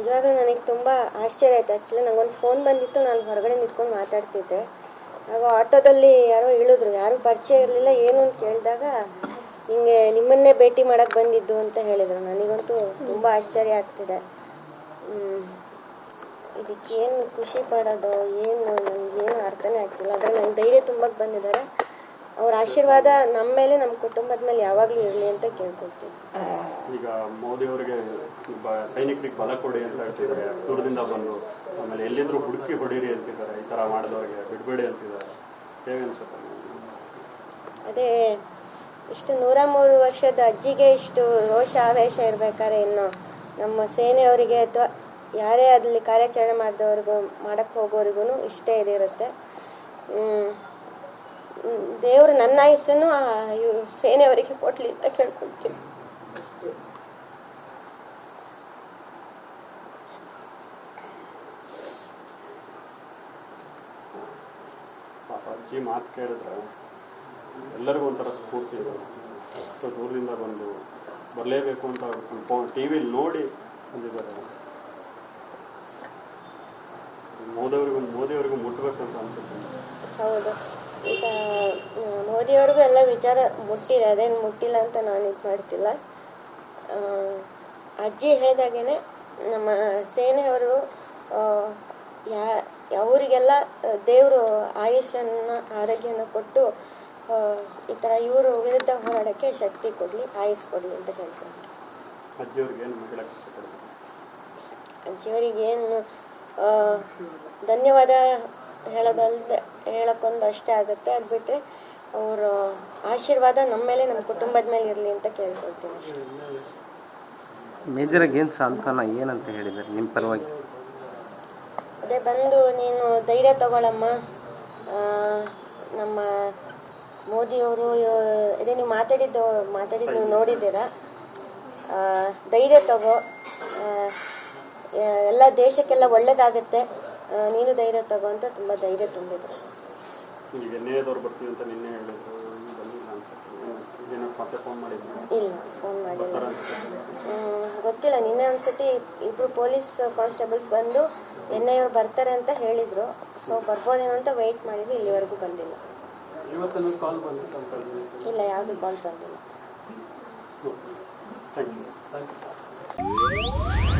ನಿಜವಾಗ್ಲೂ ನನಗೆ ತುಂಬ ಆಶ್ಚರ್ಯ ಆಯ್ತು. ಆ್ಯಕ್ಚುಲಿ ನನಗೊಂದು ಫೋನ್ ಬಂದಿತ್ತು, ನಾನು ಹೊರಗಡೆ ನಿಂತ್ಕೊಂಡು ಮಾತಾಡ್ತಿದ್ದೆ. ಆಗ ಆಟೋದಲ್ಲಿ ಯಾರೋ ಇಳಿದ್ರು. ಯಾರೂ ಪರಿಚಯ ಇರಲಿಲ್ಲ, ಏನು ಅಂತ ಕೇಳಿದಾಗ ಹಿಂಗೆ ನಿಮ್ಮನ್ನೇ ಭೇಟಿ ಮಾಡೋಕ್ಕೆ ಬಂದಿದ್ದು ಅಂತ ಹೇಳಿದರು. ನನಗಂತೂ ತುಂಬ ಆಶ್ಚರ್ಯ ಆಗ್ತಿದೆ. ಇದಕ್ಕೇನು ಖುಷಿ ಪಡೋದು, ಏನು ನನಗೇನು ಅರ್ಥನೇ ಆಗ್ತಿಲ್ಲ. ಆದರೆ ನಂಗೆ ಧೈರ್ಯ ತುಂಬಕ್ಕೆ ಬಂದಿದ್ದಾರೆ. ಅವ್ರ ಆಶೀರ್ವಾದ ನಮ್ಮ ಮೇಲೆ ನಮ್ಮ ಕುಟುಂಬದ ಮೇಲೆ ಯಾವಾಗಲೂ ಇರಲಿ ಅಂತ ಕೇಳ್ಕೊಳ್ತೀವಿ. ಈಗ ಮೋದಿ ಅವರಿಗೆ ಸೈನಿಕರಿಗೆ ಬಲ ಕೊಡಿ ಅಂತ ಹೇಳ್ತಿದ್ದಾರೆ. ದೂರದಿಂದ ಬಂದು ಆಮೇಲೆ ಎಲ್ಲಿದ್ರು ಹುಡುಕಿ ಹೊಡೀರಿ ಅಂತಿದ್ದಾರೆ. ಈ ತರ ಮಾಡಿದವರಿಗೆ ಬಿಡಬೇಡಿ ಅಂತಿದ್ದಾರೆ. ಹೇಗೆ ಅನ್ಸುತ್ತೆ? ಅದೇ ಇಷ್ಟು ನೂರ ಮೂರು ವರ್ಷದ ಅಜ್ಜಿಗೆ ಇಷ್ಟು ರೋಷ ಆವೇಶ ಇರ್ಬೇಕಾದ್ರೆ ಇನ್ನು ನಮ್ಮ ಸೇನೆಯವರಿಗೆ ಅಥವಾ ಯಾರೇ ಅದರಲ್ಲಿ ಕಾರ್ಯಾಚರಣೆ ಮಾಡಿದವ್ರಿಗೂ ಮಾಡಕ್ಕೆ ಹೋಗೋರಿಗೂ ಇಷ್ಟೇ ಇದಿರುತ್ತೆ. ದೇವರು ನನ್ನ ಆಯಸ್ಸನ್ನು ಸೇನೆಯವರಿಗೆ ಕೊಡ್ಲಿ ಅಂತ ಕೇಳ್ಕೊಳ್ತೀನಿ. ಅಜ್ಜಿ ಮಾತು ಕೇಳಿದ್ರೆ ಎಲ್ಲರಿಗೂ ಒಂಥರ ಸ್ಫೂರ್ತಿ ಇದೆ. ಅಷ್ಟು ದೂರದಿಂದ ಬಂದು ಬರಲೇಬೇಕು ಅಂತ ಫೋನ್ ಟಿ ವಿಲಿ ನೋಡಿ ಬಂದಿದ್ದಾರೆ. ಮೋದಿಯವರಿಗೂ ಮೋದಿಯವರಿಗೂ ಮುಟ್ಬೇಕು ಅಂತ ಅನ್ಸುತ್ತೆ ಹೌದು ಈಗ ಮೋದಿಯವ್ರಿಗೂ ಎಲ್ಲ ವಿಚಾರ ಮುಟ್ಟಿದೆ ಅದೇನು ಮುಟ್ಟಿಲ್ಲ ಅಂತ ನಾನು ಇದು ಮಾಡ್ತಿಲ್ಲ. ಅಜ್ಜಿ ಹೇಳಿದಾಗೇನೆ ನಮ್ಮ ಸೇನೆಯವರು ಯಾ ಅವರಿಗೆಲ್ಲ ದೇವರು ಆಯುಷನ್ನು ಆರೋಗ್ಯನ ಕೊಟ್ಟು ಈ ಥರ ಇವರು ವಿರುದ್ಧ ಹೋರಾಡೋಕ್ಕೆ ಶಕ್ತಿ ಕೊಡಲಿ ಆಯುಸ್ ಕೊಡಲಿ ಅಂತ ಹೇಳ್ತಾರೆ. ಅಜ್ಜಿಯವರಿಗೆ ಏನು ಧನ್ಯವಾದ ಹೇಳೋದಲ್ದೆ ಹೇಳೋಕ್ಕೊಂದು ಅಷ್ಟೇ ಆಗುತ್ತೆ. ಅದು ಬಿಟ್ಟರೆ ಅವರು ಆಶೀರ್ವಾದ ನಮ್ಮ ಮೇಲೆ ನಮ್ಮ ಕುಟುಂಬದ ಮೇಲೆ ಇರಲಿ ಅಂತ ಕೇಳ್ಕೊಳ್ತೀನಿ. ಮೇಜರ್ ಏನು ಸಾಂತ್ವನ ಏನಂತ ಹೇಳಿದ್ದಾರೆ ನಿಮ್ಮ ಪರವಾಗಿ? ಅದೇ ಬಂದು ನೀನು ಧೈರ್ಯ ತಗೊಳಮ್ಮ. ನಮ್ಮ ಮೋದಿಯವರು ಇದೇ ನೀವು ಮಾತಾಡಿದ್ದು ಮಾತಾಡಿದ್ದು ನೀವು ನೋಡಿದ್ದೀರಾ? ಧೈರ್ಯ ತಗೋ. ಎಲ್ಲ ದೇಶಕ್ಕೆಲ್ಲ ಒಳ್ಳೇದಾಗುತ್ತೆ. ನೀನು ಧೈರ್ಯ ತಗೋ ಅಂತ ತುಂಬ ಧೈರ್ಯ ತುಂಬಿದ್ರು. ಈಗ ಎಣ್ಣೆದವ್ರು ಬರ್ತೀವಿ ಅಂತ ನಿನ್ನೆ ಹೇಳಿದ್ರು. ಬಂದಿಲ್ಲ ಅನ್ಸುತ್ತೆ ಏನು- ಏನೋ ಮತ್ತೆ ಫೋನ್ ಮಾಡಿದ್ರು ಇಲ್ಲ ಫೋನ್ ಮಾಡಿಲ್ಲ. ಗೊತ್ತಿಲ್ಲ. ನಿನ್ನೆ ಒಂದ್ಸತಿ ಇಬ್ರು ಪೊಲೀಸ್ ಕಾನ್ಸ್ಟೇಬಲ್ಸ್ ಬಂದು ಎನ್ ಐ ಅವ್ರು ಬರ್ತಾರೆ ಅಂತ ಹೇಳಿದ್ರು. ಸೊ ಬರ್ಬೋದೇನೋ ಅಂತ ವೆಯ್ಟ್ ಮಾಡಿದ್ವಿ. ಇಲ್ಲಿವರೆಗೂ ಬಂದಿಲ್ಲ. ಇವತ್ತು ಕಾಲ್ ಬಂದಿತ್ತು ಅಂತ ಇಲ್ಲ ಯಾವುದು ಕಾಲ್ ಬಂದಿಲ್ಲ. Thank you